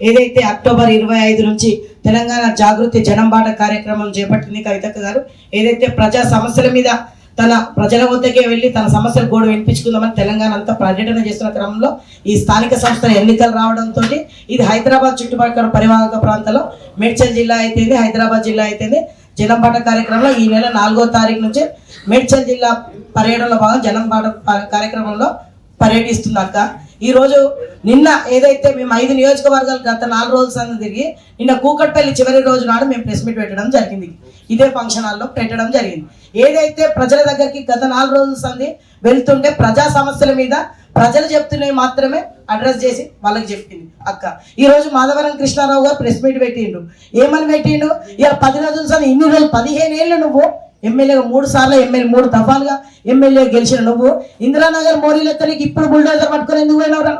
ఏదైతే అక్టోబర్ ఇరవై ఐదు నుంచి తెలంగాణ జాగృతి జనంబాట కార్యక్రమం చేపట్టింది కవితక్క గారు ఏదైతే ప్రజా సమస్యల మీద తన ప్రజల వద్దకే వెళ్ళి తన సమస్యల గోడు వినిపించుకుందామని తెలంగాణ అంతా పర్యటన చేస్తున్న క్రమంలో ఈ స్థానిక సంస్థల ఎన్నికలు రావడంతో ఇది హైదరాబాద్ చుట్టుపక్కల పరివాహక ప్రాంతంలో మేడ్చల్ జిల్లా అయితేంది హైదరాబాద్ జిల్లా అయితేంది జనంపాట కార్యక్రమంలో ఈ నెల నాలుగో తారీఖు నుంచి మేడ్చల్ జిల్లా పర్యటనలో భాగం జనంపాట కార్యక్రమంలో పర్యటిస్తుంది అక్క. ఈరోజు నిన్న ఏదైతే మేము ఐదు నియోజకవర్గాలు గత నాలుగు రోజుల సంది తిరిగి నిన్న కూకట్పల్లి చివరి రోజు నాడు మేము ప్రెస్ మీట్ పెట్టడం జరిగింది. ఇదే ఫంక్షన్ హాల్లో పెట్టడం జరిగింది. ఏదైతే ప్రజల దగ్గరికి గత నాలుగు రోజుల సంది వెళ్తుంటే ప్రజా సమస్యల మీద ప్రజలు చెప్తున్నవి మాత్రమే అడ్రస్ చేసి వాళ్ళకి చెప్పింది. అక్క ఈ రోజు మాధవరం కృష్ణారావు గారు ప్రెస్ మీట్ పెట్టిండు. ఏమని పెట్టిండు? ఇక పది రోజుల సంది ఇన్ని రోజులు పదిహేను ఏళ్ళు నువ్వు ఎమ్మెల్యేగా మూడు సార్లు ఎమ్మెల్యే మూడు దఫాలుగా ఎమ్మెల్యే గెలిచిన నువ్వు. ఇందిరానగర్ మోరీలు ఎత్తనికి ఇప్పుడు బుల్డోజర్ పట్టుకొని ఎందుకు పోయినావు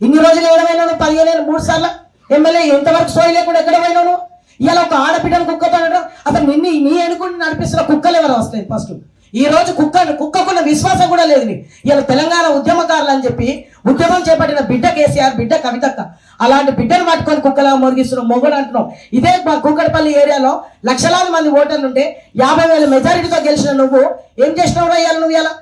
ఇన్ని రోజులు ఏడమైనా పదిహేను ఏళ్ళు మూడు సార్లు ఎమ్మెల్యే ఎంతవరకు సోయి లేకుండా ఎక్కడ పోయినావు ఇలా ఒక ఆడపిల్లని కుక్కతో అనడం అసలు నిన్ను నీ అనుకుంటే నడిపిస్తున్న కుక్కలు ఎవరు వస్తాయి ఫస్ట్ ఈ రోజు కుక్క కుక్కకున్న విశ్వాసం కూడా లేదు ఇలా తెలంగాణ ఉద్యమకారులు అని చెప్పి ఉద్యమం చేపట్టిన బిడ్డ కేసీఆర్ బిడ్డ కవితక్క అలాంటి బిడ్డను పట్టుకొని కుక్కలా మురిగిస్తున్నాం మొగడు అంటున్నాం ఇదే మా కుక్కడపల్లి ఏరియాలో లక్షలాది మంది ఓటర్లు ఉంటే యాభై వేల మెజారిటీతో గెలిచిన నువ్వు ఏం చేసినావు ఇవాళ నువ్వు ఇలా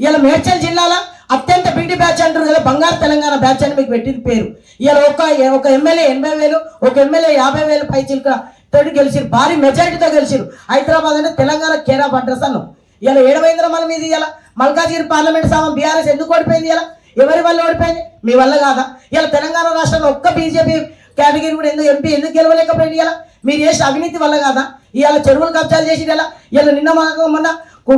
ఇలా మేడ్చల్ జిల్లాలో అత్యంత బీటీ బ్యాచ్ అంటారు కదా బంగారు తెలంగాణ బ్యాచ్ అని మీకు పెట్టింది పేరు. ఇలా ఒక ఒక ఎమ్మెల్యే ఎనభై వేలు ఒక ఎమ్మెల్యే యాభై వేలు పై చిలుక తోటి గెలిచిరు భారీ మెజారిటీతో గెలిచిరు హైదరాబాద్ అంటే తెలంగాణ కేరా అడ్రస్ అన్నాం ఇలా ఏడవైంద్ర మన మీద ఇలా మల్కాజిగిరి పార్లమెంట్ సామం బీఆర్ఎస్ ఎందుకు ఓడిపోయింది ఇలా ఎవరి వల్ల ఓడిపోయింది? మీ వల్ల కాదా? ఇలా తెలంగాణ రాష్ట్రంలో ఒక్క బీజేపీ కేటగిరీ కూడా ఎందుకు ఎంపీ ఎందుకు గెలవలేకపోయింది ఇలా మీరు చేసిన అవినీతి వల్ల కాదా? ఇవాళ చెరువులు కబ్జాలు చేసి ఇలా ఇలా నిన్న మొన్న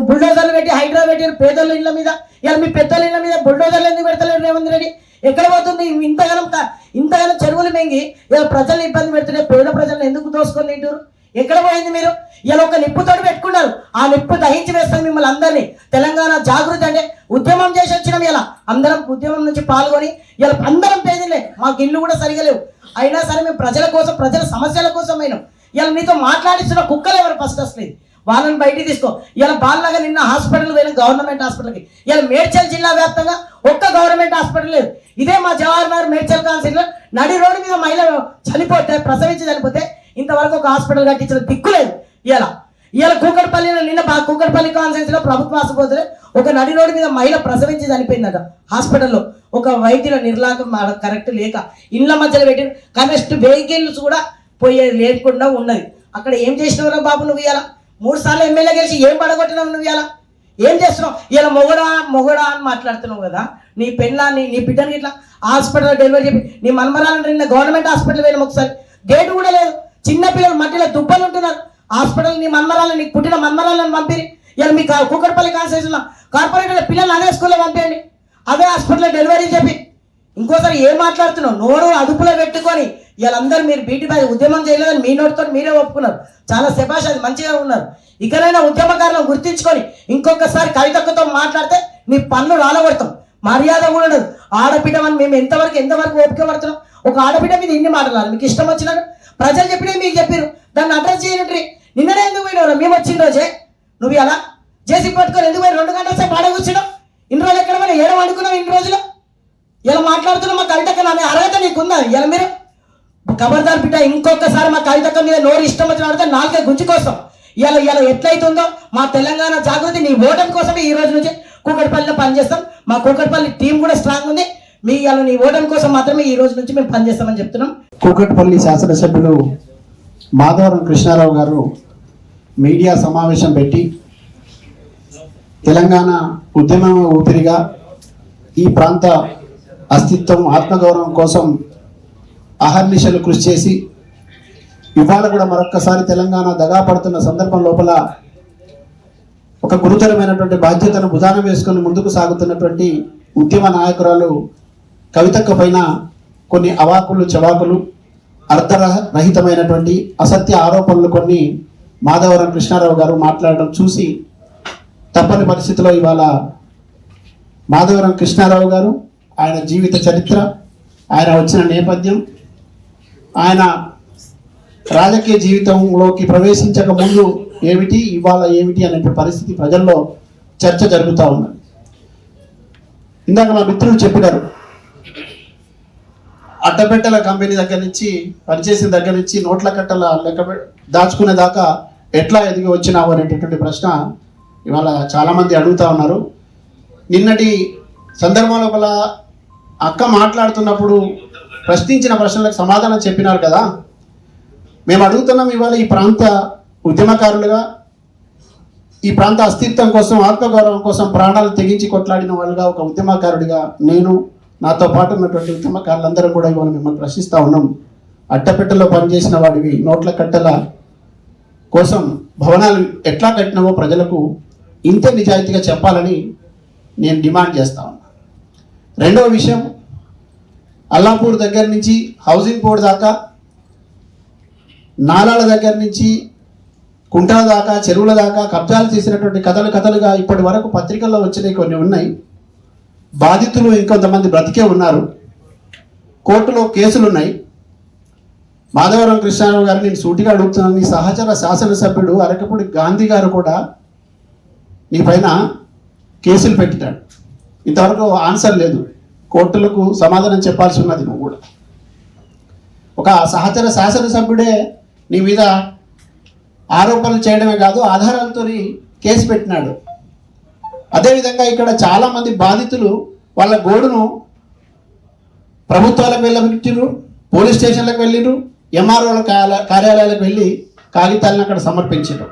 బుల్డోజర్లు పెట్టి హైడ్రా పెట్టారు పేదోళ్ళ ఇళ్ళ మీద ఇలా మీ పెద్దోళ్ళ ఇళ్ళ మీద బుల్డోజర్లు ఎందుకు పెడతలేరు రేవంత్ రెడ్డి? ఎక్కడ పోతుంది? ఇంతగానం ఇంతగానం చెరువులు మెంగి ఇలా ప్రజలు ఇబ్బంది పెడుతుంటే పేద ప్రజలను ఎందుకు దోసుకొని తింటారు ఎక్కడ పోయింది మీరు? ఇలా ఒక నిప్పుతోటి పెట్టుకున్నారు. ఆ నిప్పు దహించి వేస్తాను మిమ్మల్ని అందరినీ. తెలంగాణ జాగృతి అంటే ఉద్యమం చేసి వచ్చినాం ఇలా. అందరం ఉద్యమం నుంచి పాల్గొని ఇలా అందరం పేదలే. మాకు ఇల్లు కూడా సరిగా లేవు. అయినా సరే మేము ప్రజల కోసం ప్రజల సమస్యల కోసం అయినాం. ఇలా మీతో మాట్లాడిస్తున్న కుక్కలు ఎవరు ఫస్ట్ అసలు వాళ్ళని బయటికి తీసుకో. ఇలా బాలనగర్ నిన్న హాస్పిటల్ పోయిన గవర్నమెంట్ హాస్పిటల్కి ఇలా మేడ్చల్ జిల్లా వ్యాప్తంగా ఒక్క గవర్నమెంట్ హాస్పిటల్ లేదు. ఇదే మా జవహర్ నగర్ మేడ్చల్ కాన్సిల్లో నడి రోడ్డు మీద మహిళ చనిపోతే ప్రసవించి చనిపోతే ఇంతవరకు ఒక హాస్పిటల్ కట్టించిన దిక్కు లేదు. ఇలా ఇవాళ కూకట్పల్లిలో నిన్న బా కూకట్పల్లి కాన్సెన్స్లో ప్రభుత్వ ఆసుపత్రి ఒక నడి రోడ్డు మీద మహిళ ప్రసవించి చనిపోయిందట హాస్పిటల్లో. ఒక వైద్యుల నిర్లాకం కరెక్ట్ లేక ఇళ్ళ మధ్యలో పెట్టి కనెక్ట్ వెహికల్స్ కూడా పోయే లేకుండా ఉన్నది. అక్కడ ఏం చేసినవరా బాబు నువ్వు ఇవాళ మూడు సార్లు ఎమ్మెల్యే గెలిచి ఏం పడగొట్టినావు నువ్వు ఇవాళ ఏం చేస్తున్నావు? ఇలా మొగడా మొగడా అని మాట్లాడుతున్నావు కదా? నీ పెళ్ళాన్ని నీ బిడ్డని ఇట్లా హాస్పిటల్ డెలివరీ చెప్పి నీ మనమరాలను నిన్న గవర్నమెంట్ హాస్పిటల్ వెళ్ళాము ఒకసారి. గేట్ కూడా లేదు. చిన్నపిల్లలు మట్టిలో దుబ్బలు ఉంటున్నారు. హాస్పిటల్ నీ మన్మరాలను నీకు పుట్టిన మన్మరాలను పంపిరి. ఇలా మీ కూకట్పల్లి కాన్స్టిట్యూషన్లో కార్పొరేటర్ పిల్లలు అదే స్కూల్లో పంపేయండి. అదే హాస్పిటల్లో డెలివరీ చెప్పి. ఇంకోసారి ఏం మాట్లాడుతున్నావు? నోరు అదుపులో పెట్టుకొని వీళ్ళందరూ మీరు బీటీపై ఉద్యమం చేయలేదని మీ నోటితో మీరే ఒప్పుకున్నారు. చాలా శభాష్ అది మంచిగా ఉన్నారు. ఇకనైనా ఉద్యమకారులను గుర్తించుకొని ఇంకొకసారి కవితక్కతో మాట్లాడితే మీ పన్ను రాలగొడతాం. మర్యాద కూడా ఉండదు. ఆడబిడ్డ అని మేము ఎంతవరకు ఎంతవరకు ఓపిక పడుతున్నాం ఒక ఆడబిడ్డ మీద ఇన్ని మాట్లాడాలి మీకు ఇష్టం వచ్చినాడు ప్రజలు చెప్పినా మీకు చెప్పారు దాన్ని అడ్రస్ చేయనట్రీ. నిన్ననే ఎందుకు పోయినావు మేము వచ్చిన రోజే. నువ్వు ఎలా? చేసి పట్టుకొని ఎందుకు పోయి రెండు గంటల సేపు ఆడే కూర్చున్నావు ఇన్ని రోజులు ఎక్కడ పోయినా ఏడ అనుకున్నావు ఇన్ని రోజులు? ఇలా మాట్లాడుతున్నావు మా కవితక్క అనే అర్హత నీకుందా? ఇలా మీరు? ఖబర్దార్ బిడ్డ ఇంకొకసారి మా కవితక్క మీద నోరు ఇష్టం వచ్చిన వాడితే నాలుగే కోసం. ఇలా ఇలా ఎట్లయితుందో మా తెలంగాణ జాగృతి నీ ఓటమి కోసమే ఈ రోజు నుంచి కూకట్పల్లిలో పనిచేస్తాం. మా కూకట్పల్లి టీం కూడా స్ట్రాంగ్ ఉంది. మీ ఇలా నీ ఓటమి కోసం మాత్రమే ఈ రోజు నుంచి మేము పనిచేస్తామని చెప్తున్నాం. కూకట్పల్లి శాసనసభ్యులు మాధవరం కృష్ణారావు గారు మీడియా సమావేశం పెట్టి తెలంగాణ ఉద్యమం ఊపిరిగా ఈ ప్రాంత అస్తిత్వం ఆత్మగౌరవం కోసం అహర్నిశలు కృషి చేసి ఇవాళ కూడా మరొక్కసారి తెలంగాణ దగా పడుతున్న సందర్భం లోపల ఒక గురుతరమైనటువంటి బాధ్యతను భుజాన వేసుకొని ముందుకు సాగుతున్నటువంటి ఉద్యమ నాయకురాలు కవితక్క పైన కొన్ని అవాకులు చవాకులు అర్ధరహితమైనటువంటి అసత్య ఆరోపణలు కొన్ని మాధవరం కృష్ణారావు గారు మాట్లాడడం చూసి తప్పని పరిస్థితిలో ఇవాళ మాధవరం కృష్ణారావు గారు ఆయన జీవిత చరిత్ర ఆయన వచ్చిన నేపథ్యం ఆయన రాజకీయ జీవితంలోకి ప్రవేశించక ముందు ఏమిటి ఇవాళ ఏమిటి అనే పరిస్థితి ప్రజల్లో చర్చ జరుగుతూ ఉన్నది. ఇందాక మా మిత్రులు చెప్పినారు అట్టపెట్టెల కంపెనీ దగ్గర నుంచి పనిచేసిన దగ్గర నుంచి నోట్ల కట్టల లెక్క దాచుకునే దాకా ఎట్లా ఎదిగి వచ్చినావు అనేటటువంటి ప్రశ్న ఇవాళ చాలామంది అడుగుతా ఉన్నారు. నిన్నటి సందర్భంలోపల అక్క మాట్లాడుతున్నప్పుడు ప్రశ్నించిన ప్రశ్నలకు సమాధానం చెప్పినారు కదా. మేము అడుగుతున్నాం ఇవాళ ఈ ప్రాంత ఉద్యమకారులుగా ఈ ప్రాంత అస్తిత్వం కోసం ఆత్మగౌరవం కోసం ప్రాణాలు తెగించి కొట్లాడిన వాళ్ళుగా ఒక ఉద్యమకారుడిగా నేను నాతో పాటు ఉన్నటువంటి ఉద్యమకారులందరూ కూడా ఇవాళ మిమ్మల్ని ప్రశ్నిస్తూ ఉన్నాం. అట్టపెట్టెలో పనిచేసిన వాడివి నోట్ల కట్టెల కోసం భవనాలు ఎట్లా కట్టినావో ప్రజలకు ఇంత నిజాయితీగా చెప్పాలని నేను డిమాండ్ చేస్తా ఉన్నా. రెండవ విషయం అల్లాపూర్ దగ్గర నుంచి హౌసింగ్ బోర్డు దాకా నాలాల దగ్గర నుంచి కుంటాల దాకా చెరువుల దాకా కబ్జాలు చేసినటువంటి కథలు కథలుగా ఇప్పటి వరకు పత్రికల్లో వచ్చినవి కొన్ని ఉన్నాయి. బాధితులు ఇంకొంతమంది బ్రతికే ఉన్నారు. కోర్టులో కేసులు ఉన్నాయి మాధవరం కృష్ణారావు గారు నేను సూటిగా అడుగుతున్నాను. నీ సహచర శాసనసభ్యుడు అరకపూడి గాంధీ గారు కూడా నీ పైన కేసులు పెట్టాడు ఇంతవరకు ఆన్సర్ లేదు. కోర్టులకు సమాధానం చెప్పాల్సి ఉన్నది నువ్వు కూడా. ఒక సహచర శాసనసభ్యుడే నీ మీద ఆరోపణలు చేయడమే కాదు ఆధారాలతో కేసు పెట్టినాడు. అదేవిధంగా ఇక్కడ చాలామంది బాధితులు వాళ్ళ గోడును ప్రభుత్వాలకు వెళ్ళబెట్టిరు పోలీస్ స్టేషన్లకు వెళ్ళిరు ఎంఆర్ఓల కార్యాలయాలకు వెళ్ళి కాగితాలను అక్కడ సమర్పించారు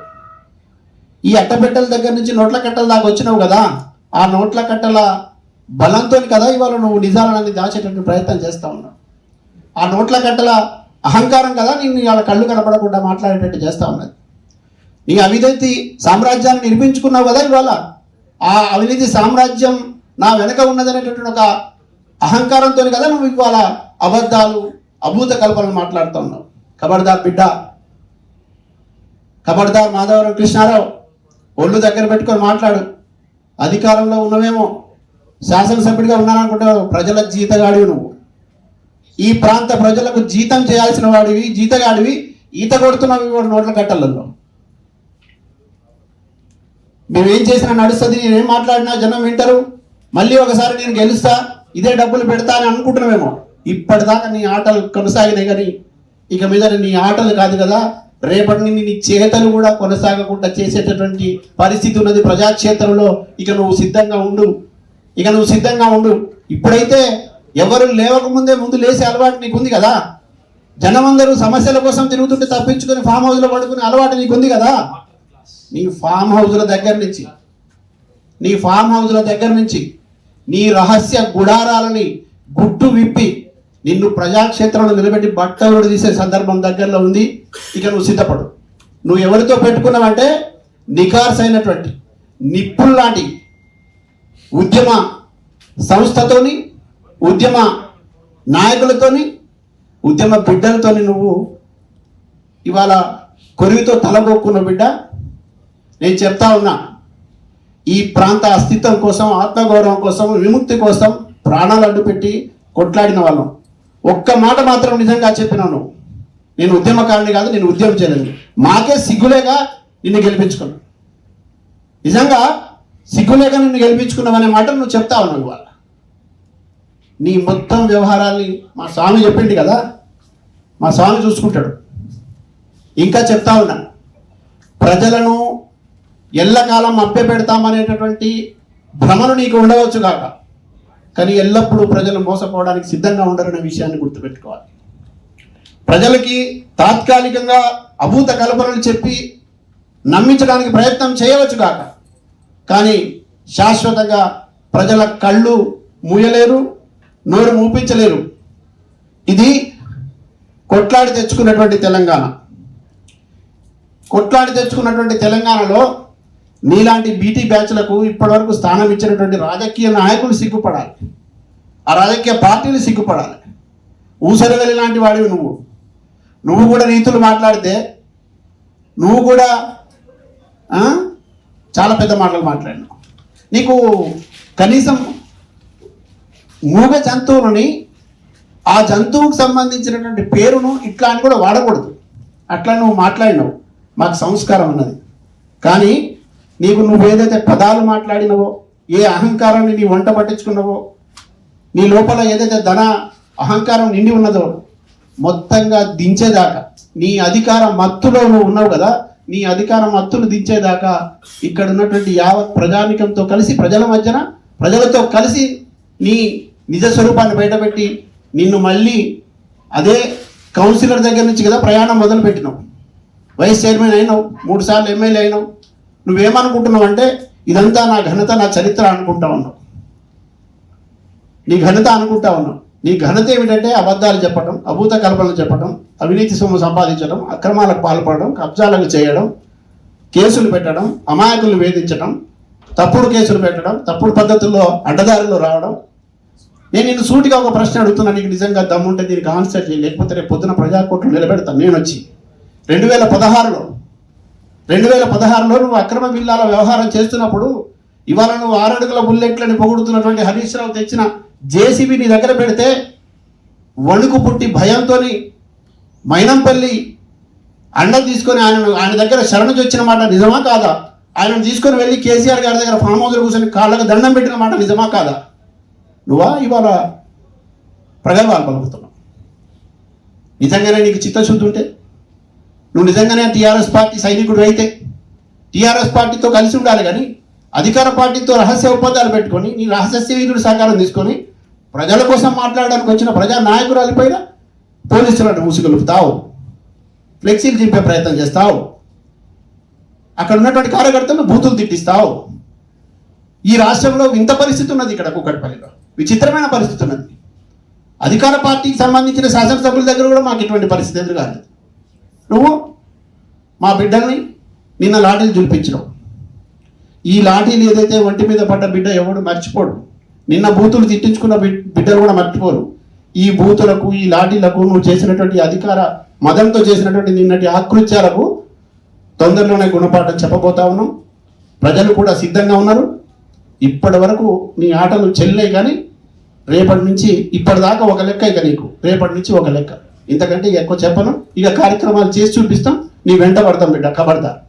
ఈ అట్టబెట్టల దగ్గర నుంచి నోట్ల కట్టల దాకా వచ్చినావు కదా ఆ నోట్ల కట్టల బలంతో కదా ఇవాళ నువ్వు నిజాలని దాచేటటువంటి ప్రయత్నం చేస్తూ ఉన్నావు. ఆ నోట్ల కట్టల అహంకారం కదా నేను ఇవాళ కళ్ళు కనపడకుండా మాట్లాడేటట్టు చేస్తా ఉన్నది. నీ అవినీతి సామ్రాజ్యాన్ని నిర్మించుకున్నావు కదా ఇవాళ ఆ అవినీతి సామ్రాజ్యం నా వెనక ఉన్నదనేటటువంటి ఒక అహంకారంతో కదా నువ్వు ఇవాళ అబద్ధాలు అభూత కల్పనలు మాట్లాడుతూ ఉన్నావు. ఖబర్దార్ బిడ్డ. ఖబర్దార్ మాధవరావు కృష్ణారావు ఒళ్ళు దగ్గర పెట్టుకొని మాట్లాడు. అధికారంలో ఉన్నవేమో శాసనసభ్యుడిగా ఉన్నాననుకుంటావు ప్రజల జీతగాడివి నువ్వు. ఈ ప్రాంత ప్రజలకు జీతం చేయాల్సిన వాడివి జీతగాడివి ఈత కొడుతున్నావు ఇవాళ నోట్ల కట్టలలో. మేమేం చేసినా నడుస్తుంది నేనేం మాట్లాడినా జనం వింటారు. మళ్ళీ ఒకసారి నేను గెలుస్తా ఇదే డబ్బులు పెడతా అని అనుకుంటున్నామేమో ఇప్పటిదాకా నీ ఆటలు కొనసాగినాయి కానీ ఇక మీద నీ ఆటలు కాదు కదా. రేపటి నుండి నీ చేతలు కూడా కొనసాగకుండా చేసేటటువంటి పరిస్థితి ఉన్నది ప్రజాక్షేత్రంలో. ఇక నువ్వు సిద్ధంగా ఉండు. ఇక నువ్వు సిద్ధంగా ఉండు. ఇప్పుడైతే ఎవరు లేవకముందే ముందు లేసే అలవాటు నీకుంది కదా. జనమందరూ సమస్యల కోసం తిరుగుతుంటే తప్పించుకొని ఫామ్ హౌస్లో పడుకునే అలవాటు నీకుంది కదా. నీ ఫామ్ హౌస్ల దగ్గర నుంచి నీ ఫామ్ హౌస్ల దగ్గర నుంచి నీ రహస్య గుడారాలని గుట్టు విప్పి నిన్ను ప్రజాక్షేత్రంలో నిలబెట్టి బట్టలు తీసే సందర్భం దగ్గరలో ఉంది. ఇక నువ్వు సిద్ధపడు. నువ్వు ఎవరితో పెట్టుకున్నావంటే నికార్స్ అయినటువంటి నిప్పుల్లాంటి ఉద్యమ సంస్థతోని ఉద్యమ నాయకులతోని ఉద్యమ బిడ్డలతోని నువ్వు ఇవాళ కొరివితో తలబోక్కున్న బిడ్డ. నేను చెప్తా ఉన్నా ఈ ప్రాంత అస్తిత్వం కోసం ఆత్మగౌరవం కోసం విముక్తి కోసం ప్రాణాలు అడ్డుపెట్టి కొట్లాడిన వాళ్ళం. ఒక్క మాట మాత్రం నిజంగా చెప్పినాను. నేను ఉద్యమకారుని కాదు నేను ఉద్యమం చేయలేదు మాకే సిగ్గులేగా నిన్ను గెలిపించుకున్నా. నిజంగా సిగ్గులేక నిన్ను గెలిపించుకున్నావనే మాట నువ్వు చెప్తా ఉన్నావు ఇవాళ. నీ మొత్తం వ్యవహారాన్ని మా స్వామి చెప్పింది కదా? మా స్వామి చూసుకుంటాడు. ఇంకా చెప్తా ఉన్నా. ప్రజలను ఎల్లకాలం మభ్య పెడతామనేటటువంటి భ్రమను నీకు ఉండవచ్చు కాక. కానీ ఎల్లప్పుడూ ప్రజలు మోసపోవడానికి సిద్ధంగా ఉండరనే విషయాన్ని గుర్తుపెట్టుకోవాలి. ప్రజలకి తాత్కాలికంగా అభూత కల్పనలు చెప్పి నమ్మించడానికి ప్రయత్నం చేయవచ్చు కాక కానీ శాశ్వతంగా ప్రజల కళ్ళు మూయలేరు నోరు మూపించలేరు. ఇది కొట్లాడి తెచ్చుకున్నటువంటి తెలంగాణ. కొట్లాడి తెచ్చుకున్నటువంటి తెలంగాణలో నీలాంటి బీటీ బ్యాచ్లకు ఇప్పటివరకు స్థానం ఇచ్చినటువంటి రాజకీయ నాయకులు సిగ్గుపడాలి. ఆ రాజకీయ పార్టీలు సిగ్గుపడాలి. ఊసరవెలి లాంటి వాడివి నువ్వు. నువ్వు కూడా రీతులు మాట్లాడితే నువ్వు కూడా చాలా పెద్ద మాటలు మాట్లాడినావు. నీకు కనీసం మూగ జంతువులని ఆ జంతువుకు సంబంధించినటువంటి పేరును ఇట్లా అని కూడా వాడకూడదు. అట్లా నువ్వు మాట్లాడినావు. మాకు సంస్కారం ఉన్నది కానీ నీకు నువ్వు ఏదైతే పదాలు మాట్లాడినవో ఏ అహంకారాన్ని నీ వంట పట్టించుకున్నావో నీ లోపల ఏదైతే ధన అహంకారం నిండి ఉన్నదో మొత్తంగా దించేదాకా నీ అధికార మత్తులో నువ్వు ఉన్నావు కదా నీ అధికార మత్తును దించేదాకా ఇక్కడ ఉన్నటువంటి యావత్ ప్రజానికంతో కలిసి ప్రజల మధ్యన ప్రజలతో కలిసి నీ నిజ స్వరూపాన్ని బయటపెట్టి నిన్ను మళ్ళీ అదే కౌన్సిలర్ దగ్గర నుంచి కదా ప్రయాణం మొదలు పెట్టినావు వైస్ చైర్మన్ అయినావు మూడు సార్లు ఎమ్మెల్యే అయినావు నువ్వేమనుకుంటున్నావు అంటే ఇదంతా నా ఘనత నా చరిత్ర అనుకుంటా ఉన్నావు. నీ ఘనత అనుకుంటా ఉన్నావు. నీ ఘనత ఏమిటంటే అబద్ధాలు చెప్పడం అభూత కల్పనలు చెప్పడం అవినీతి సొమ్ము సంపాదించడం అక్రమాలకు పాల్పడడం కబ్జాలకు చేయడం కేసులు పెట్టడం అమాయకులు వేధించడం తప్పుడు కేసులు పెట్టడం తప్పుడు పద్ధతుల్లో అడ్డదారులు రావడం. నేను నిన్ను సూటిగా ఒక ప్రశ్న అడుగుతున్నా నీకు నిజంగా దమ్ముంటే దీనికి ఆన్సర్ చేయి. లేకపోతే రేపు పొద్దున ప్రజాకోట్లు నిలబెడతాను నేను వచ్చి రెండు వేల పదహారులో రెండు వేల పదహారులో నువ్వు అక్రమ బిల్లాల వ్యవహారం చేస్తున్నప్పుడు ఇవాళ నువ్వు ఆరడుగుల బుల్లెట్లని పొగుడుతున్నటువంటి హరీష్ రావు తెచ్చిన జేసీబీ నీ దగ్గర పెడితే వణుకు పుట్టి భయంతో మైనంపల్లి అండ తీసుకొని ఆయన ఆయన దగ్గర శరణు వచ్చిన మాట నిజమా కాదా? ఆయనను తీసుకొని వెళ్ళి కేసీఆర్ గారి దగ్గర ఫామ్ హౌస్లో కూర్చొని కాళ్ళకు దండం పెట్టిన మాట నిజమా కాదా? నువ్వా ఇవాళ ప్రగల్భాలు పలుకుతున్నావు? నిజంగానే నీకు చిత్తశుద్ధి ఉంటే? నువ్వు నిజంగానే టీఆర్ఎస్ పార్టీ సైనికుడు అయితే టీఆర్ఎస్ పార్టీతో కలిసి ఉండాలి కానీ అధికార పార్టీతో రహస్య ఒప్పందాలు పెట్టుకొని నీ రహస్య రహస్యయుడు సహకారం తీసుకొని ప్రజల కోసం మాట్లాడడానికి వచ్చిన ప్రజా నాయకురాలిపైన పోలీసులను మూసిగలుపుతావు ఫ్లెక్సీలు చింపే ప్రయత్నం చేస్తావు. అక్కడ ఉన్నటువంటి కార్యకర్తలను బూతులు తిట్టిస్తావు. ఈ రాష్ట్రంలో వింత పరిస్థితి ఉన్నది ఇక్కడ కుక్కటిపల్లిలో విచిత్రమైన పరిస్థితి ఉన్నది. అధికార పార్టీకి సంబంధించిన శాసనసభ్యుల దగ్గర కూడా మాకు ఇటువంటి పరిస్థితి ఎదురు కాలేదు నువ్వు మా బిడ్డల్ని నిన్న లాఠీలు చూపించడం ఈ లాఠీలు ఏదైతే ఒంటి మీద పడ్డ బిడ్డ ఎవడు మర్చిపోడు. నిన్న బూతులు తిట్టించుకున్న బిడ్డలు కూడా మర్చిపోరు. ఈ బూతులకు ఈ లాఠీలకు నువ్వు చేసినటువంటి అధికార మదంతో చేసినటువంటి నిన్నటి ఆకృత్యాలకు తొందరలోనే గుణపాఠం చెప్పబోతా ఉన్నాం. ప్రజలు కూడా సిద్ధంగా ఉన్నారు. ఇప్పటి వరకు నీ ఆటలు చెల్లే కానీ రేపటి నుంచి ఇప్పటిదాకా ఒక లెక్క ఇక నీకు. రేపటి నుంచి ఒక లెక్క. ఇంతకంటే ఎక్కువ చెప్పను. ఇక కార్యక్రమాలు చేసి చూపిస్తాం. నీ వెంట పడతాం బిడ్డ కబడతా